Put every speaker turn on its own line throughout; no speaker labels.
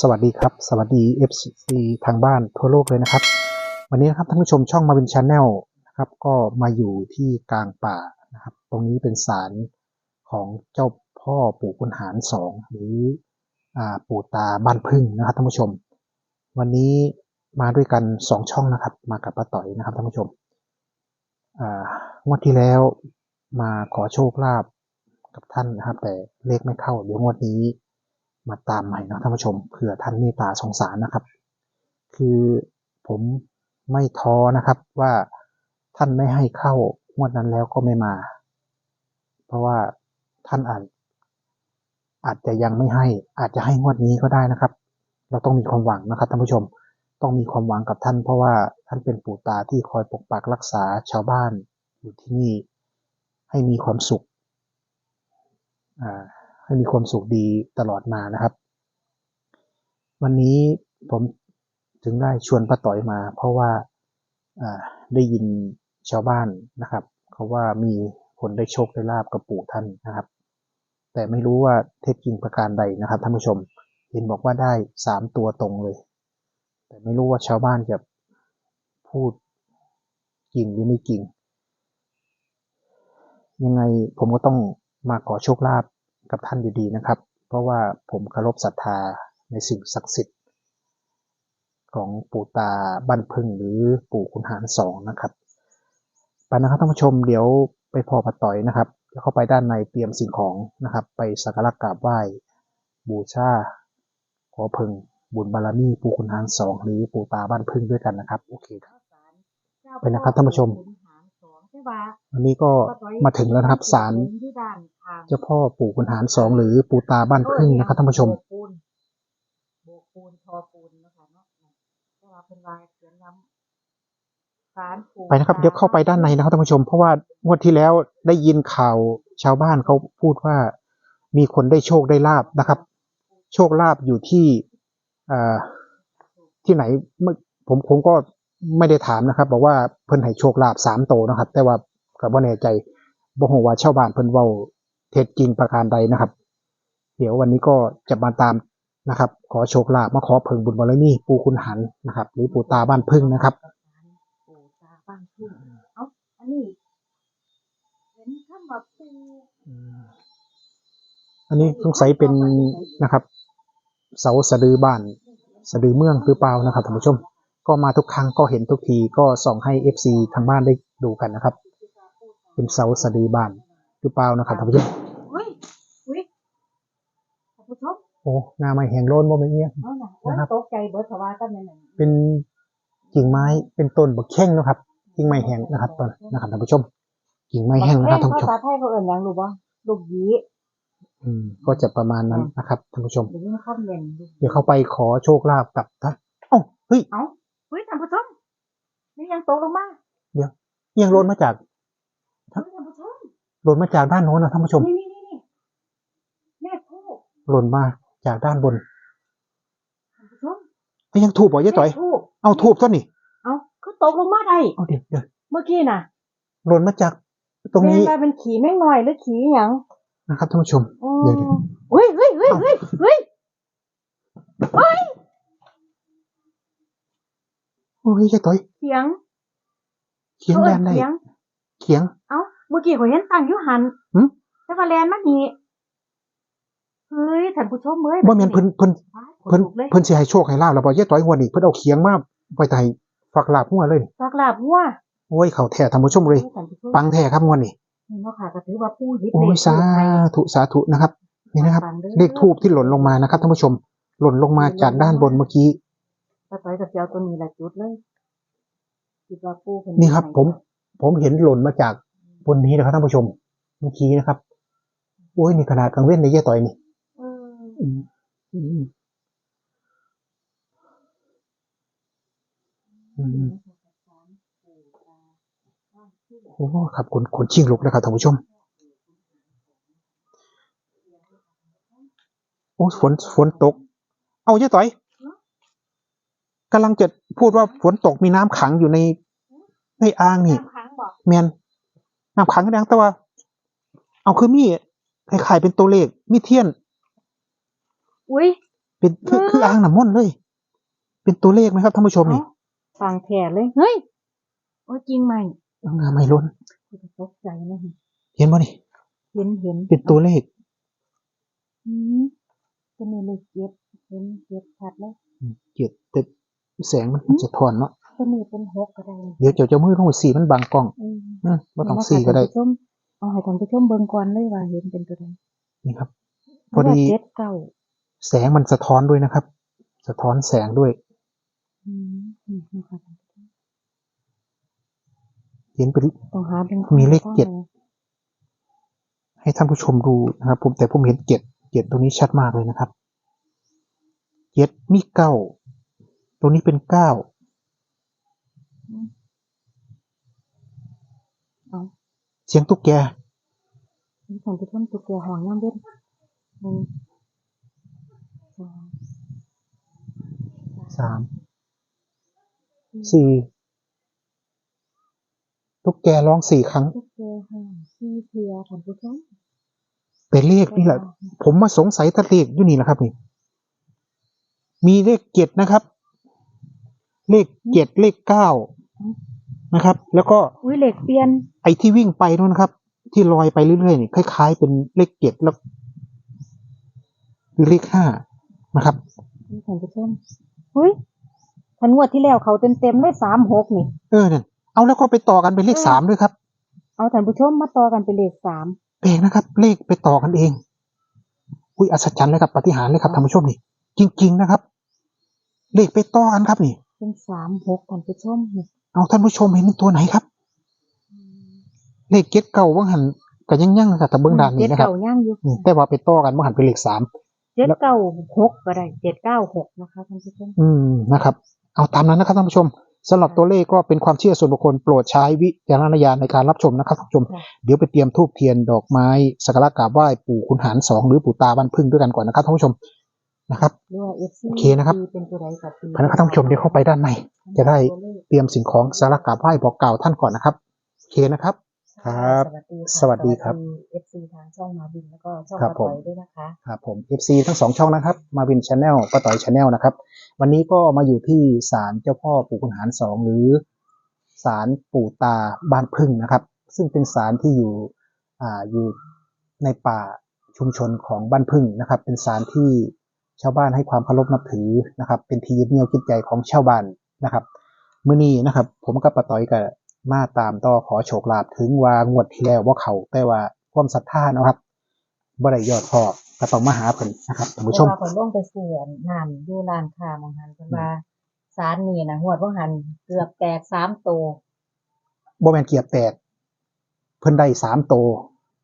สวัสดีครับ สวัสดี FC ทางบ้านทั่วโลกเลยนะครับ วันนี้นะครับท่านผู้ชมช่องมาวินชาแนลนะครับ ก็มาอยู่ที่กลางป่านะครับ ตรงนี้เป็นศาลของเจ้าพ่อปู่ขุนหารสองหรืออปู่ตาบ้านพึ่งนะครับท่านผู้ชม วันนี้มาด้วยกันสองช่องนะครับ มากับป้าต่อยนะครับท่านผู้ชมงวดที่แล้วมาขอโชคลาภกับท่านนะครับ แต่เลขไม่เข้า เดี๋ยวงวดนี้ มาตามใหม่นะท่านผู้ชมเผื่อท่านเมตตาสงสารนะครับ คือผมไม่ท้อนะครับว่าท่านไม่ให้เข้างวดนั้นแล้วก็ไม่มา เพราะว่าท่านอาจอาจจะยังไม่ให้ อาจจะให้งวดนี้ก็ได้นะครับ เราต้องมีความหวังนะครับท่านผู้ชม ต้องมีความหวังกับท่าน เพราะว่าท่านเป็นปู่ตาที่คอยปกปักรักษาชาวบ้านอยู่ที่นี่ให้มีความสุข อ่า ให้มีความสุขดีตลอดมานะครับ วันนี้ผมถึงได้ชวนป้าต่อยมา เพราะว่าได้ยินชาวบ้านนะครับเขาว่ามีคนได้โชคได้ลาบกับปู่ท่านนะครับ แต่ไม่รู้ว่าเท็จจริงประการใดนะครับท่านผู้ชมเห็นบอกว่าได้สามตัวตรงเลย แต่ไม่รู้ว่าชาวบ้านจะพูดจริงหรือไม่จริง ยังไงผมก็ต้องมาขอโชคลาภ กับท่านดีๆนะครับ เพราะว่าผมเคารพศรัทธาในสิ่งศักดิ์สิทธิ์ ของปู่ตาบ้านพึ่งหรือปู่ขุนหารสองนะครับไปนะครับท่านผู้ชมเดี๋ยวไปพอปะต่อยนะครับแล้วเข้าไปด้านในเตรียมสิ่งของนะครับ ไปสักการะกราบไหว้บูชาขอพึ่งบุญบารมีปู่ขุนหารสองหรือปู่ตาบ้านพึ่งด้วยกันนะครับโอเคครับไปนะครับท่านผู้ชม วันนี้ก็มาถึงแล้วนะครับศาลเจ้าพ่อปู่ขุนหารสองหรือปู่ตาบ้านพึ่งนะครับท่านผู้ชม
โบกปูนโบกปูนทอปูนเนาะคะเนาะแต่ว่าเป็นลายเขียนน้ำสารปู
ไปนะครับเดี๋ยวเข้าไปด้านในนะครับท่านผู้ชม เพราะว่างวดที่แล้วได้ยินข่าวชาวบ้านเขาพูดว่ามีคนได้โชคได้ลาบนะครับ โชคลาบอยู่ที่อ่าที่ไหนเมื่อผมผมก็ ไม่ได้ถามนะครับ บอกว่าเพิ่นให้โชคลาบสามโตนะครับ แต่ว่ากับว่าแน่ใจบ่ฮู้ว่าชาวบ้านเพิ่นเว้าเท็จจริงประการใดนะครับ เดี๋ยววันนี้ก็จะมาตามนะครับ ขอโชคลาภมาขอเพิงบุญบารมีปู่คุณหันนะครับ หรือปู่ตาบ้านพึ่งนะครับ
ปูตาบ้านพึ่งเอ้าอันนี้เห็นคำว่าปู
อันนี้สงสัยเป็นนะครับ เสาสะดือบ้าน สะดือเมืองหรือเปล่านะครับท่านผู้ชม ก็มาทุกครั้งก็เห็นทุกทีก็ส่องให้ FC ทางบ้านได้ดูกันนะครับ เป็นเสาสะดือบ้านหรือเปล่านะครับท่านผู้ชม
เฮ้ยอุ้ยท่านผู้ชม
โอ้งาไม้แหงโลนบ่ไม่เงี้ย
เอาหน่ะโอ้ย
นะครับ
ตกใจเบิร์ดเพราะว่าก็แม่นๆ
เป็นกิ่งไม้เป็นต้นบักแข้งนะครับ กิ่งไม้แห้งนะครับต้นนะครับท่านผู้ชม กิ่งไม้แห้งนะครับท่านผู้ชม
ภาษาไทยเขาเอ่ยยังรู้บ่ลูกหยี
อืมก็จะประมาณนั้นนะครับท่านผู้ชม
หรือว่าข้อมเย็นลูก
เดี๋ยวเข้าไปขอโชคลาภกับท่านเอ้าเฮ้ย
เอ้าเฮ้ยท่านผู้ชมนี่ยังตกลงมา
ยังโลนมาจาก
เฮ้ยท่านผู้ชม
หล่นมาจากด้านโน้นนะท่านผู้ชม
นี่นี่นี่นี่แม่ทูบ
หล่นมาจากด้านบน
ท่านผู้ชม
เอ้ยยังถูกบ่ยายต่อย
แม่ทูบ
เอาถูกต้นนี่
เอ้าคือตกลงมาได้
เอาเดี๋ยวเดี๋ยว
เมื่อกี้น่ะ
หล่นมาจากตรงนี้
แม่ว่าเป็นขี่แม่งหน่อยหรือขี่หยัง
นะครับท่านผู้ชม
อ๋อ
เดี๋ยวเดี๋ยว
เฮ้ยเฮ้ยเฮ้ยเฮ้ยเฮ้ยเฮ้ย
โอ้ยยายต่อย
เสียง
เขียงแลนได้
เสียง
เขียง
เอ้า เมื่อกี้เขาเห็นตั้งอยู่หัน
หึ
แต่ว่าแลนมานี่เฮ้ยท่านผู้ชมเอ้ย
บ่แม่นเพิ่นเพิ่น
เพิ่
เพิ่น
เลย
เพิ่นสิให้โชคให้ลาบแล้วบ่ยายต่อยหัวนี่เพิ่นเอาเขียงมาไว้ใต้ฝักลาบหัวเลย
สักลาบวัว
โอ้ยเข้าแท้ท่านผู้ชมเลย
ท่านผู้ชม
ปังแท้ครับงวดนี้
นี่เนาะค่ะก็ถือว่าผู้ยิบ
โอ้ยสาธุสาธุนะครับ นี่นะครับ เลขทูบที่หล่นลงมานะครับท่านผู้ชม หล่นลงมาจากด้านบนเมื่อกี้
ป้าต้อยกับเจ้าตัวนี้แหละจุดเลยคิดว่าผู้เพิ่
นี่ครับ ผมผมเห็นหล่นมาจากบนนี้นะครับท่านผู้ชมเมื่อกี้นะครับโอ้ยนี่ขนาดกลางเว้นในเย่ต่อยนี่
เออ
อืมอืมอืมโอ้ครับคนคนชิงลุกนะครับท่านผู้ชมโอ้ฝนฝนตก เอาเย่ต่อย กำลังจะพูดว่าฝนตกมีน้ำขังอยู่ในในอ่างนี่
น้ำค้างบอก
แมนน้ำขังก็ดังแต่ว่า เอาคือมีคล้ายๆเป็นตัวเลขมีเทียน
อุ้ย
เเป็นคือคืออ่างน้ำมนต์เลย เป็นตัวเลขไหมครับท่านผู้ชมนี่
เอ้าฟังแท้เลย เฮ้ยโอ้จริงไหม
งาไม่ล้น
ตกใจเลย
เห็นบ่นี่
เห็นเห็น
เป็นตัวเลข
อืมจะมีเลขเจ็ดเห็นเจ็ดชัดเลย
เจ็ดแต่ แสงมันจะทอนเนาะ
จะมีเป็นหกก็ได้
เดี๋ยวเจ้าเจ้ามือลงไปสีมันบังกล้อง
อืม
อืมบ่ต้องสีก็ได้
ท่านผู้ชมเอาให้ท่านผู้ชมเบิ่งก่อนเลยว่าเห็นเป็นตัวใด
นี่ครับ พอดี
เจ็ดเก้า
แสงมันสะท้อนด้วยนะครับ สะท้อนแสงด้วย
อืมนี่นะคะท่านผู้ชม
เห็นเป็น
ต้องหาเป็น
มีเลขเจ็ด
ข้อมูล
ให้ท่านผู้ชมดูนะครับ ผมแต่ผมเห็นเจ็ดเจ็ดตรงนี้ชัดมากเลยนะครับเจ็ดมีเก้าต รงนี้เป็นเก้า
เอา
เสียงตุ๊กแก
นี่ท่านผู้ชมตัวเกียวหองย่ำเว้นหนึ่งสอง
สามสี่ตุ๊กแกร้องสี่ครั้ง
ตัวเกียวห้าสี่เทียท่านผู้ชม
เป็นเลขนี่แหละ ผมมาสงสัยแตะเลขอยู่นี่แหละครับนี่ มีเลขเจ็ดนะครับ เลขเจ็ดเลขเก้านะครับ แล้วก็
อุ้ยเหล็กเปลี่ยน
ไอ้ที่วิ่งไปนู่นนะครับ ที่ลอยไปเรื่อยๆนี่คล้ายๆเป็นเลขเจ็ดแล้วหรือเลขห้านะครับ
นี่ท่านผู้ชมอุ้ยทันงวดที่แล้วเขาเต็มเต็มๆเลยสามหกนี่
เออเนี่ยเอาแล้วก็ไปต่อกันเป็นเลขสามด้วยครับ
เอาท่านผู้ชมมาต่อกันเป็นเลขสาม
แปลกนะครับ เลขไปต่อกันเอง อุ้ยอัศจรรย์เลยครับปาฏิหารย์เลยครับท่านผู้ชมนี่ จริง ๆนะครับ เลขไปต่อกันครับนี่
เป็นสามหกท่านผู้ชมนี่
เอาท่านผู้ชมเห็นเป็นตัวไหนครับ เลขเจ็ดเก่าว่างหันก็ยังยังนะครับแต่เบื้องด้านนี้
เจ็ด
นะครับ
เก้าย่างอยู่
อืมแต่ว่าไปต่อกันว่างหันเป็นเลขสาม
เจ็ดเก้าหกก็ได้เจ็ดเก้าหกนะคะท่านผู้ชม
อืมนะครับ เอาตามนั้นนะครับท่านผู้ชมสำหรับตัวเลขก็เป็นความเชื่อส่วนบุคคลโปรดใช้วิจารณญาณในการรับชมนะครับท่านผู้ชม
ค่ะ
เดี๋ยวไปเตรียมทูบเทียนดอกไม้สักการะกราบไหว้ปู่ขุนหารสองหรือปู่ตาบ้านพึ่งด้วยกันก่อนนะครับท่านผู้ชม นะครับ
หรือว่าเอฟซี
โอเคนะครับ
เป็นตัวใดกับปี
พนักงานท่านผู้ชมเดี๋ยวเข้าไปด้านในจะได้เตรียมสิ่งของสักการะกราบไหว้บอกกล่าวท่านก่อนนะครับโอเคนะครับครับ สวัสดีครับ
เอฟซีทางช่องมาบินแล้วก็ช่อง
ครับ
มา
ผ
ต่
ม
อยด้วยนะคะ
ครับผม FC ทั้งสองช่องนะครับ มาวินชาแนลป้าต่อยชาแนลนะครับ วันนี้ก็มาอยู่ที่ศาลเจ้าพ่อปู่ขุนหารสองหรือศาลปู่ตาบ้านพึ่งนะครับ ซึ่งเป็นศาลที่อยู่อ่าอยู่ในป่าชุมชนของบ้านพึ่งนะครับ เป็นศาลที่ ชาวบ้านให้ความเคารพนับถือนะครับ เป็นที่ยึดเหนี่ยวจิตใจของชาวบ้านนะครับมื้อนี้นะครับ ผมกับป้าต่อยก็มาตามต่อขอโชคลาภถึงว่างวดที่แล้วว่าเขาแต่ว่าความศรัทธานะครับบ่ได้ยอดพอก็ต้องมาหาเพิ่นนะครับท่านผู้ชม
เพราะว่าผมลงไปเสื่อนน้ำดูร้านค้ามองหันเพิ่นว่าสารนี่นะหวดว่าหันเกือบแตกสามตัว
บ่แม่นเกียบแตก เพิ่นได้สามโตว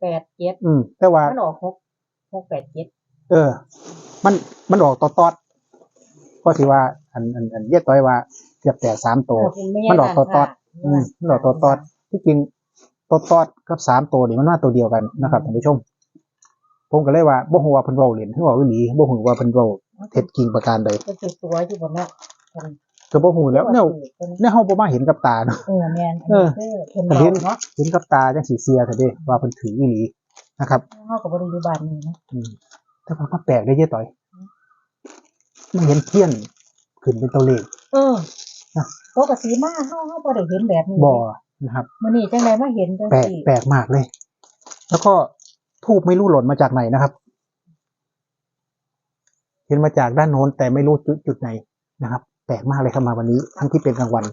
แปดเจ็ด
อืมแต่ว่า
มันออกหกหกแปดเจ็ด
เออ มันมันออกตอตอดๆก็สิว่า อันอันอันเย็ดต้อยว่าเกียบแตกสามโตวมันออกตอดอืมมันออกตอตอดๆที่จริงตอตอดกับสามโตวนี่มันมาตัวเดียวกันนะครับท่านผู้ชม ผมก็เลยว่าบ่ฮู้ว่าเพิ่นเว้าเล่นหรือเว้าอีหลีบ่ฮู้ว่าเพิ่นเว้าเท็จจริงประการใด
เป็นตัวตัวอยู่บนเนาะเพิ่น
ก็บ่ฮู้แล้วแนว
เพิ่น
แนวเฮาบ่มาเห็นกับตาเนาะ
เออแม่น
เออ
คือเพิ่น
แต่
เว้า
เห็น
เนาะ
เห็นกับตาจังสิเสียเถอะเด้ว่าเพิ่นถืออีหลีนะครับ
เฮาก็บ่ได้อยู่บ้านนี้เนาะ
อืม แต่ว่ามันแปลกได้เยอะต่อยมันเห็นเทียนขึ้นเป็นตัวเลข
เออ
นะ
ปกติมาเฮาเฮาบ่ได้เห็นแบบนี้
บ่นะครับ
มื้อนี้จังได๋มาเห็นจัง
แปลก
ซี่
แปลกมากเลย แล้วก็ทูบไม่รู้หล่นมาจากไหนนะครับ เห็นมาจากด้านโน้นแต่ไม่รู้จุดจุดไหนนะครับ แปลกมากเลยครับมาวันนี้ ทั้งที่เป็นกลางวัน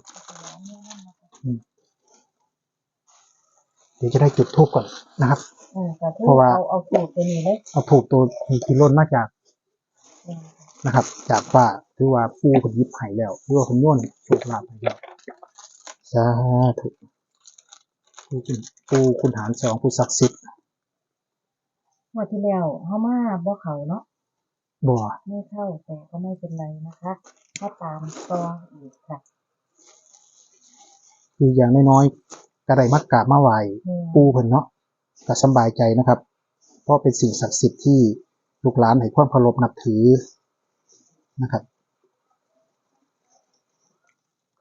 เดี๋ยวจะได้จุดทูบก่อนนะครับ
เออก็คือ
เพราะว่า
เอาเอาสูตรตัวนี้เลย
เอาถูกตัวที่หล่นมาจาก
เออ
นะครับ จากว่าหรือว่าปูคนยิบไห่แล้วหรือว่าคนโย่นโชคลาภให้แล้วสาธุปูคุณปูคุณหารสองปูศักดิ์สิทธิ์
งวดที่แล้วเฮามาบ่เข้าเนาะ
บ่
ไม่เข้าแต่ก็ไม่เป็นไรนะคะถ้าตามต่ออีกค่ะ
คืออย่างน้อยๆกระไดมักกราบมาไหว
แม่
ปูเพิ่นเนาะ ก็สบายใจนะครับ เพราะเป็นสิ่งศักดิ์สิทธิ์ที่ลูกหลานให้ความเคารพนับถือนะครับ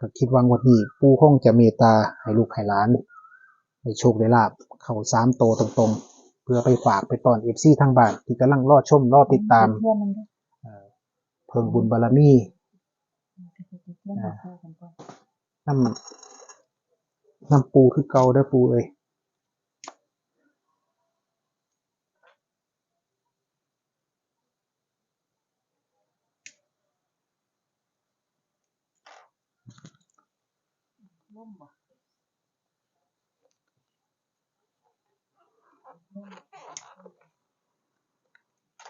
ก็คิดว่างวดนี้ปูคงจะเมตตาให้ลูกให้หลานให้โชคได้ลาบเข้าสามโตตรงๆ เพื่อไปฝากไปตอนเอฟซีทางบ้านที่กำลังรอชมรอติดตาม
เพื่อนมันด้วย
เอ่อเพิ่งบุญบารมี
น้ำ
น้ำปูคือเก่าเด้อปูเอ้ย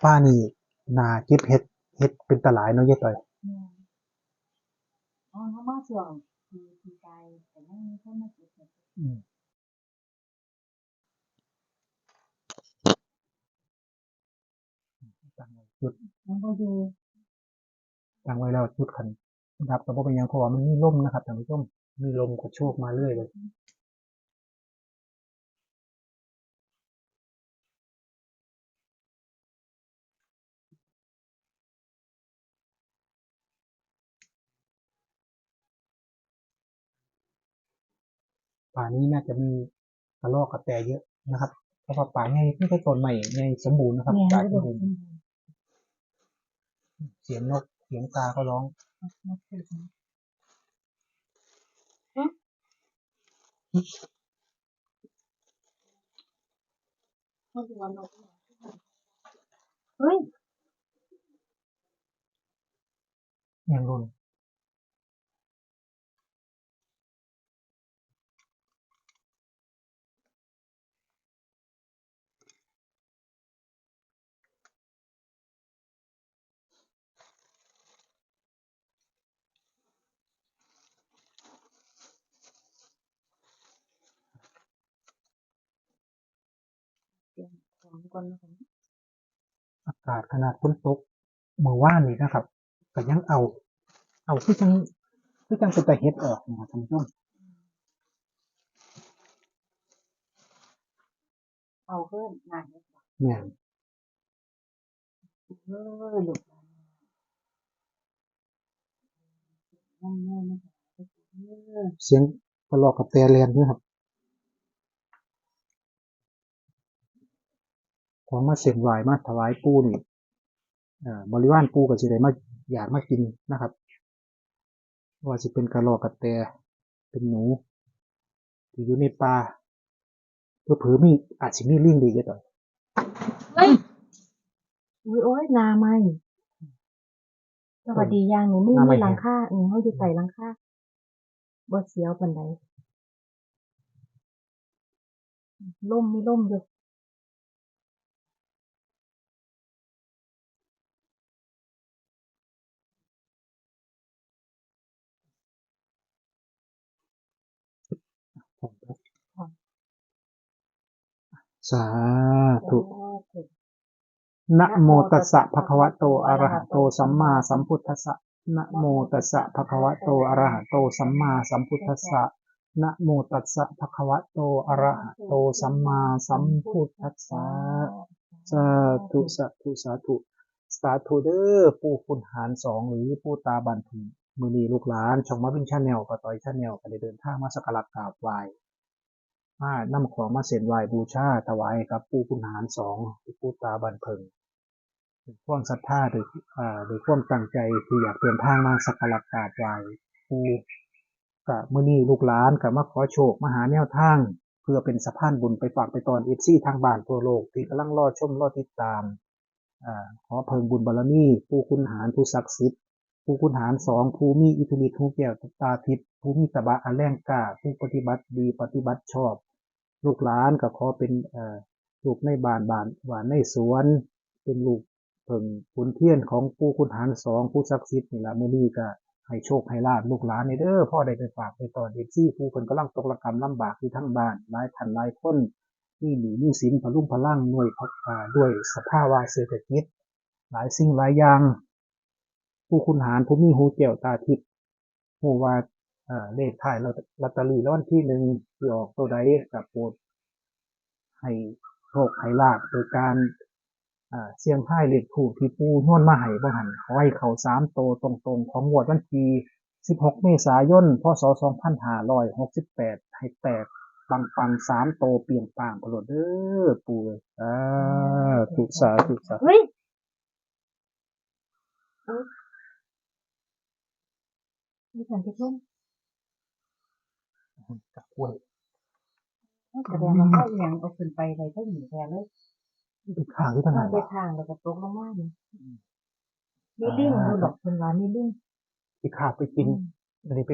ป้านี่นาเก็บเฮ็ดเฮ็ดเป็นตะหลายเนาะเยอะต่อย
เนี่ยอ๋อเขามาช่วงปีปีกายแต่ยังมีคนมาเก็บเห็ด
ตั้งไว้จุด
มันก็อยู่
ตั้งไว้แล้วจุดขันดับแต่บ่เป็นหยังเพราะว่ามันมีลมนะครับท่านผู้ชมมีลมกระโชกมาเรื่อยเลย ป่านี้น่าจะมีกระรอกกระแตเยอะนะครับเพราะว่าป่าใหญ่ไม่ใช่ต้นใหม่ใหญ่สมบูรณ์นะครับ
เนี่ย
ป่า
มัน
ส
ก็
มบูรณ์เสียงนกเสียงกาก็ร้อง
มันคือมันคือวันนกเฮ้ย
อย่างรุน
ของก่อนนะครับ
อากาศขนาดฝนตกเมื่อวานนี้นะครับก็ยังเอา เอาคือจังคือจังเป็นตะเฮ็ดออกนะครับท่านผู้ชม
เอาเพิ่มงานเห็ดบ่
เนี่ย
เออหลุดแล้วนั่นนั่นนะคะเออ
เสียงกระรอกกับแตแลนด้วยครับ ของมาเสียงไหวมาถวายปูนี่เอ่อบริวารปูก็สิได้มาอยากมากินนะครับ ว่าสิเป็นกระรอกกับแตเป็นหนูที่อยู่ในป่าเพื่อเผือๆมีอาจสิมีลิงดีก็ต่อย
เฮ้ยอุ้ยโอ้ยนาไหมสวัสดีอย่างหนูมึงมีหลังคาอืมเขาอยู่ใส่หลังคาบ่เสียวปันใดล่มมีล่มอยู่
สาธุ
โอ้ถูก
นะโมตัสสะภะคะวะโตอะระหะโตสัมมาสัมพุทธัสสะนะโมตัสสะภะคะวะโตอะระหะโตสัมมาสัมพุทธัสสะนะโมตัสสะภะคะวะโตอะระหะโตสัมมาสัมพุทธัสสะสาธุสาธุสาธุสาธุเด้อปู่คุณหารสองหรือปู่ตาบันทึมือนีลูกหลานช่องมาวินชาแนลปะต่อยชาแนลก็ได้เดินทางมาสักการะกราบไหว้ มานำของมาเส้นไหว้บูชาถวายให้กับปู่คุณหารสองหรือปู่ตาบันเพิงด้วยความศรัทธาโดยอ่าโดยความตั้งใจที่อยากเดินทางมาสักการะกราบไหว้ปูกับมือนี้ลูกหลานกับมาขอโชคมาหาแนวทาง เพื่อเป็นสะพานบุญไปฝากไปตอนเอฟซีทางบ้านทั่วโลกที่กำลังรอชมรอติดตามอ่าขอเพิ่งบุญบารมีผู้คุณหารผู้ศักดิ์สิทธิ์ผู้คุณหารสองผู้มีอิทธิฤทธิ์ผู้แก้วตาทิพย์ผู้มีตบะอันแรงกล้าผู้ปฏิบัติดีปฏิบัติชอบ ลูกหลานก็ขอเป็นลูกในบ้านบ้านหวานในสวน เป็นลูกเพิ่งขุนเทียนของปู่คุณหารสองผู้ศักดิ์สิทธิ์นี่ละมือนี้ก็ให้โชคให้ลาบลูกหลานนี่เด้อพ่อได้ไปฝากไปตอนเด็กซี่ผู้เพิ่นกำลังตกระกรรมลำบากที่ทั้งบ้านหลายท่านหลายคนมีหนี้มีสินพลุ่งพลังหน่วยพักด้วยสภาวะเศรษฐกิจ หลายสิ่งหลายอย่าง ผู้คุณหารผู้มีหูเกี่ยวตาทิพย์หูว่า เอ่อเลขท้ายลอตลอตเตอรี่รางวัลที่หนึ่งที่ออกตัวใดกับโปรดให้โชคให้ลาบโดยการอ่าเสียงไพ่เลขถูกที่ปูนวนมาให้บ่หันขอให้เขาสามโตวตรงๆ ของงวดวันที่16 เมษายน พศ 2568 ให้แตกปังปังๆสามโตวเปลี่ยนป่างพลดเด้อปูเอ้ยสาธุสาธุสาธุ
เฮ้ยนี่ท่านผู้ชม
กับกล้วย
แสดงว่าเขาอหย่างเอาขึ้นไปอะไรก็หนีแทนเลย
เป็นข้างที่ถนั
ทา
ด
งไปทางแล้วก็ตกลงมาเนี่ยมีลิงอยู่หรอกคนว่ามีลิง
ที่ข้าไปกินอะไรไป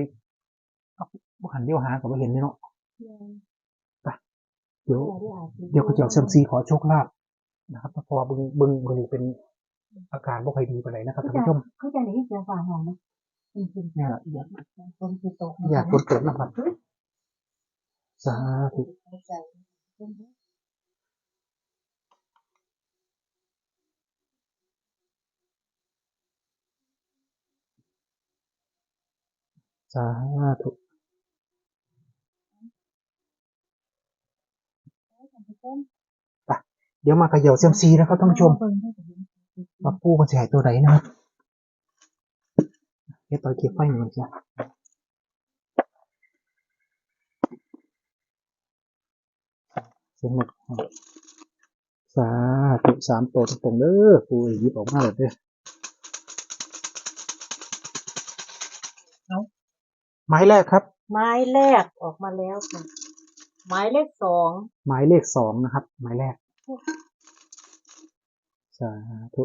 เอาบ่หันเดียวหากับว่าเห็นเนี่ยเนาะเดี๋ยว เดี๋ยวเขาจะเอาเซยมซีขอโชคลาภนะครับเพราะว่าบึงบึงบึงนี่เป็นอาการบ่ค่อยดีไปเลยนะครับท่านผู้ชม
เขาจะได้ยินเสียงฝ่าห้องนะจริง
เนี่ย
ๆต้นคือตก
อยากกดเกิดนะครับ สาธุ
ใจ
สาธุเดี๋ยวมาเขย่าเซยมซีนะครับท่านผู้ชมว่าปูมันจะหายตัวไหนนะครับเดี๋ยวต่อยเก็บไฟหน่อยจ้ะเสียงหมดสาธุสามตัวตรงๆเด้อปูหยิบออกมาเลยเด้อหมายแรกครับ
ไม้แรกออกมาแล้วค่ะไม้เลขสอง
หมายเลขสองนะครับ หมายแรก สาธุ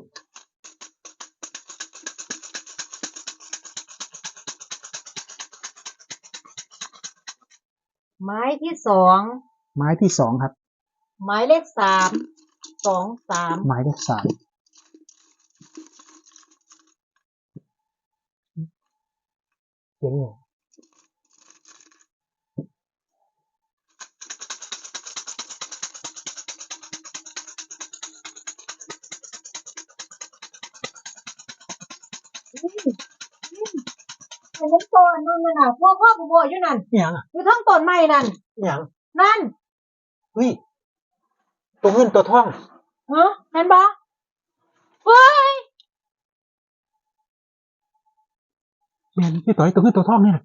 ไม้ที่สอง
หมายที่สองครับ
หมายเลขสามสองสาม
หมายเลขสามเสียงเนี่ย
เห็นต้นนั่นน่ะพวกพ่อผู้บ่อยู่นั่น
อหย่าง
อยู่ทั้งต้นไม้นั่น
อหย่าง
นั่น
เฮ้ย ตัวเงินตัวทอง
ฮะเห็นบ่เฮ้ย
แม่นพี่ต่อยตัวเงินตัวทองเนี่ย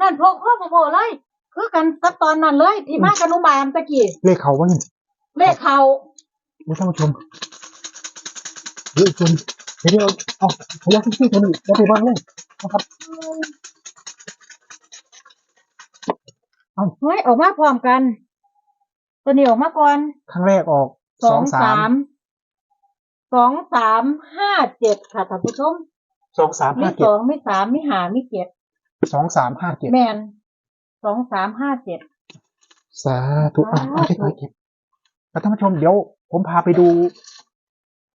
นั่นพวกพ่อผู้บ่เลย คือกันกับตอนนั้นเลย ที่มากับนุบามตะกี้
เลขเขาว่าเงิน
เลขเขา
เดี๋ยวท่านผู้ชมเดี๋ยวอีกคนเดี๋ยวเอาเอาพยักที่คนอื่นแล้วไปบ้างเลยนะครับ
เฮ้ยออกมาพร้อมกัน ตัวนี้ออกมาก่อน
ครั้งแรกออก
สองสามสองสามห้าเจ็ดค่ะท่านผู้ชม
สองสาม
มี
ห้า
ส
เจ็ด
องมีสามมีหามีเจ็ด
สองสามห้าเจ็ด
แมนสองสามห้าเจ็ด
สาธุอะเอาไปต่อยเก็บแล้วท่านผู้ชมเดี๋ยวผมพาไปดู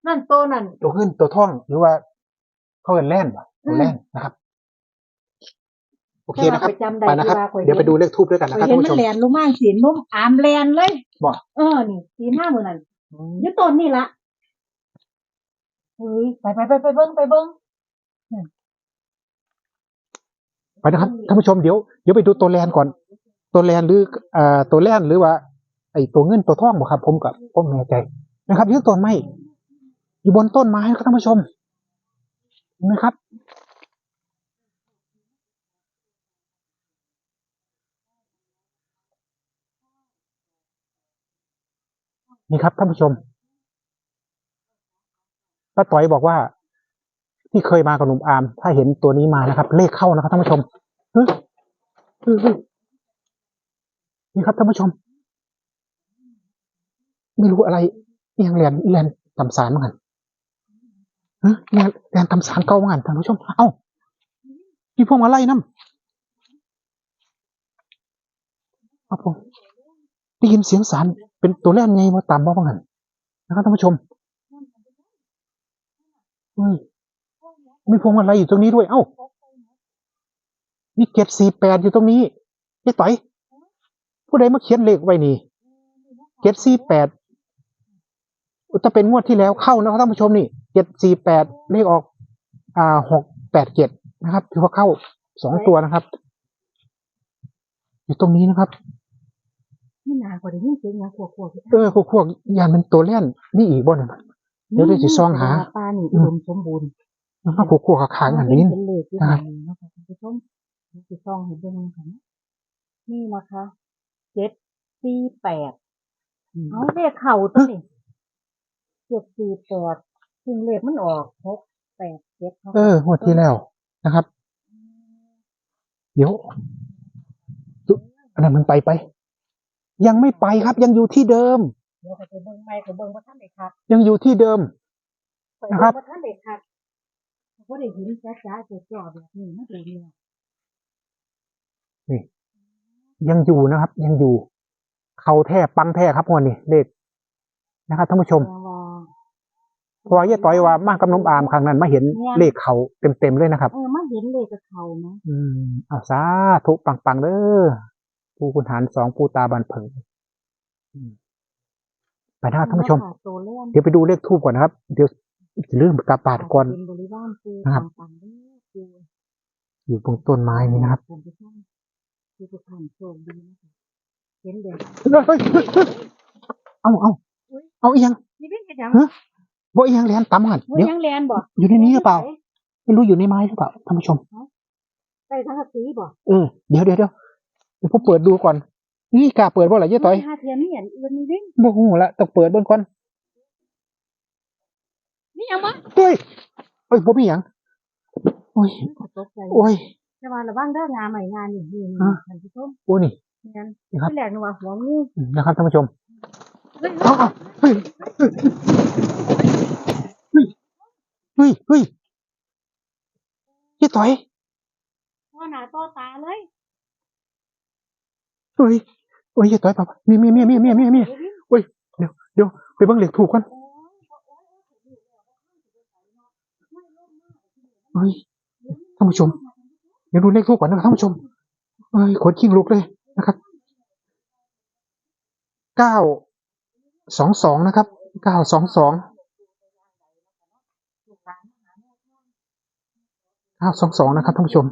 นั่นตัวนั่น
ตัวขึ้นตัวท่องหรือว่าเขาเรียนแล่นป่ะ
อืม
แล่นนะครับ โอเคนะครับ
แต่ว่าไปจำได้
ไปนะครับ
ที่ว่าข้อยเห็น
เดี๋ยวไปดูเลขทูบด้วยกันนะ
ข่
ค
อ
รับ
ยเห็
ท่านน
มั
ผู้ช
น
ม
แลนลงมาสีนุ่มอามแลนเลย
บ่
เออ นี่สีห้ามือนั่น
อืม
อยุต้นนี่ละเฮ้ยไปไปไปไปเบิ้งไปเบิ้ง
ไปนะครับท่านผู้ชมเดี๋ยวเดี๋ยวไปดูตัวแลนก่อน ตัวแลนหรือเอ่อตัวแลนหรือว่า ไอ้ตัวเงินตัวท่องบ่ครับ ผมกับผมไม่แน่ใจนะครับอยืนต้นไม้อยู่บนต้นไม้ครับท่านผู้ชมเห็นไหมครับ นี่ครับท่านผู้ชมป้าต่อยบอกว่า ที่เคยมากับหนุ่มอาร์มถ้าเห็นตัวนี้มานะครับ เลขเข้านะครับท่านผู้ชมเฮ้ยเฮ้ยเฮ้ยนี่ครับท่านผู้ชม ไม่รู้อะไรเอียงเรียนเรียนตำสารเมั้งหันเฮ้ยเรียนเรียนตำสารเก่ามั้งหันท่านผู้ชม เอ้ามีพวงมาลัยน้ำครับผมได้ยินเสียงสาร เป็นตัวแรกไงมาตามบ้างหันนะครับท่านผู้ชมเฮ้ยมีพวงมาลัยอยู่ตรงนี้ด้วย เอ้ามีเจ็ดสี่แปดอยู่ตรงนี้เจ๊ต่อย ผู้ใดมาเขียนเลขไว้นี่เจ็ดสี่แปดถ้าเป็นงวดที่แล้วเข้านะครับท่านผู้ชมนี่เจ็ดสี่แปดเลขออก อ่าหกแปดเจ็ดนะครับถือว่าเข้าสองตัวนะครับ อยู่ตรงนี้นะครับ
นี่นากว่าได้ยินเสียงอย่างขวบขวบ
เออพวกๆยานเป็นตัวเล่นนี่อีกบ่เนี่ยเดี๋ยวได้สิซองหา
ปลานี่อุดมสมบูรณ์
นะครับพวกๆขางๆอันนี้
เป็นเลขที่
นะครับ
หันเนาะค่ะท่านผู้ชมนี่คือซองเห็นเบิ่งกันนะนี่นะคะเจ็ดสี่แปดเอาเลขเข่าตัวนี้เจ็ดสี่แปดซึ่งเลขมันออกหกแปดเจ็ดเนาะ
เอองวดที่แล้วนะครับ เดี๋ยวจุอันนั้นมันไปไป ยังไม่ไปครับ ยังอยู่ที่เดิม
เดี๋ยวไปเบิ่งไม่ไปเบิ่งว่าท่านเด็กครับ
ยังอยู่ที่เดิม
ไปเบิ่งว่าท่านเด็กครับเพราะได้ยินจ้าจ้าเจ็บจ่อแบบนี้มันเลยเนี่ย
ยังอยู่นะครับ ยังอยู่ เขาแท้ปังแท้ครับวันนี้เลขนะครับท่านผู้ชม
แปลว่า
เพราะว่าเย่ต่อยว่ามากับน้องอามครั้งนั้นมาเห็นเลขเขาเต็มๆเลยนะครับ
เออมาเห็นเลยกับเขานะ
อืมอาสาธุปังๆเด้อ ปูคุณหารสองปูตาบันเผิงอืมไปนะครับท่านผู้ชม
ตัวเล่น
เดี๋ยวไปดูเลขทูบก่อนนะครับ เดี๋ยวจะลืมกลับบาทก่อน
เป็นบริวารปู
นะครับ
ปังๆเด้อปู
อยู่ตรงต้นไม้นี้นะครับ
ท่านผู้ชมคือทุกท่านโชคดีนะคะเห็นเด็ก
เฮ้ยเฮ้ยเฮ้ยเอาเอาเอาอีกยัง
นี่เป็นยัง
ฮะบ่อีกยังเรียนตามหัน
ว่า
เดี๋ยว
ยังเรียนบ่
อยู่ในนี้หรือเปล่า ไม่รู้อยู่ในไม้หรือเปล่าท่านผู้ชม
ใส่ทั้งกะสีบ่
เออเดี๋ยวเดี๋ยวเดี๋ยว เดี๋ยวผมเปิดดูก่อนนี่กล้าเปิดบ่ล่ะเย้ต่อย
ห้าเทียนนี่อันอื่นนี่เด้
บ่ฮู้ละต้องเปิดเบิ่งก่อน
นี่ยังบ่
เฮ้ยเฮ้ยบ่มีหยังโอ้ย
ตกใจ
โอ้ย
แต่ว่าระวังเด้องานใหม่งานนี่นี่
อะ
ท่านผู้ชม
โอ้นี่
งั้น
นี่ครับ
ที่แรกนึกว่าหัวงู
นะครับท่านผู้ชม
เฮ้ย
เอาเอาเฮ้ยเฮ้ยเฮ้ยเฮ้ยเย้ต่อย
พ่อหน้าต่อตาเลย
เฮ้ยโอ้ยเย้ต่อยป่ะมีมีมีมีมีมีมีเฮ้ยเดี๋ยวเดี๋ยวไปเบิ่งเหลขถูกก่อนเฮ้ยท่านผู้ชมเดี๋ยวดูเลขทูกก่อนนะครับท่านผู้ชมเอ้ยขนชิงลุกเลยนะครับเก้าสองสองนะครับเก้าสองสองเก้าสองสองนะครับท่านผู้ชม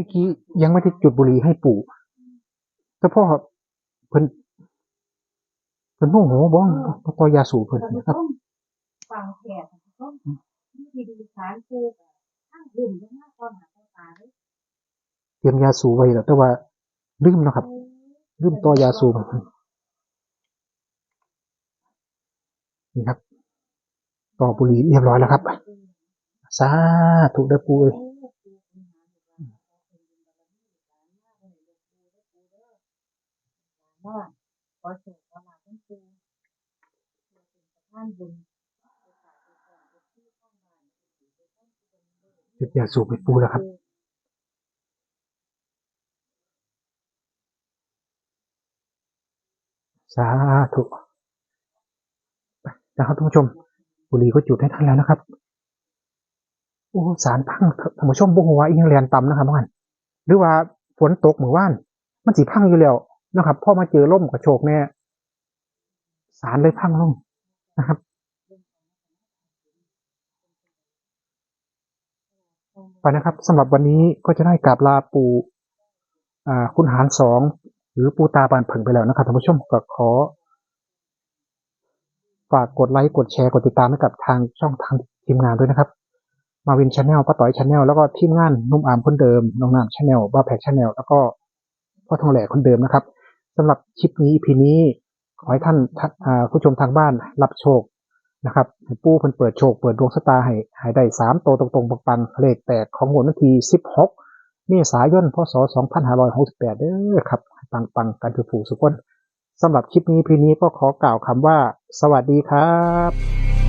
มื่อกี้ยังไม่ได้จุดบุหรี่ให้ปู่แต่พ่อเพิ่นเพิ่นโมโหบ้องต่อยาสูบเพิ่น
นผู้
นะครับ
มฟังแขกท่านผู้มที่ดีสารปูทั้งดื่มทั้งหน้าต่อหน้าต่อตาเลย
เตรียมยาสูบไว้แล้วแต่ว่าลืมนะครับลืมต่อยาสูบนี่ครับต่อบุหรี่เรียบร้อยแล้วครับสาธุเด้ปู่เอ้ย
ว่าขอเชิญขอลาท่านปูท่านบุญ
เก็บยาสูบไปปูแล้วครับสาธุนะครับท่านผู้ชม บุรีก็จุดให้ท่านแล้วนะครับ โอ้สารพังท่านผู้ชมบุหัวอีกยังแลนต่ำนะครับท่านหรือว่าฝนตกเหมือนว่าน มันสีพังอยู่แล้ว นะครับพอมาเจอล่มกับโชกแน่สารเลยพังลงนะครับไปนะครับสำหรับวันนี้ก็จะได้กราบลาปู่คุณหารสองหรือปูตาบานเผิงไปแล้วนะครับท่านผู้ชมก็ขอฝากกดไลค์กดแชร์กดติดตามให้กับทางช่องทางทีมงานด้วยนะครับ มาวินชาแนลป้าต่อยชาแนลแล้วก็ทีมงานนุ่มอามคนเดิมน้องน้ำชาแนลบ้าแพกชาแนลแล้วก็พ่อทองแหล่คนเดิมนะครับำหรับคลิปนี้พีนี้ ขอให้ท่านผู้ชมทางบ้านรับโชคนะครับให้ปูเพิ่นเปิดโชค เปิดดวงชะตาให้ให้ได้สามโตวตรงๆปังๆเลขแตกของงวดวันที่สิบหกเมษายนพศสองพันห้าร้อยหกสิบแปดเด้อครับ ปังๆกันทุกผู้สุกคนสำหรับคลิปนี้พีนี้ก็ขอกล่าวคำว่า สวัสดีครับ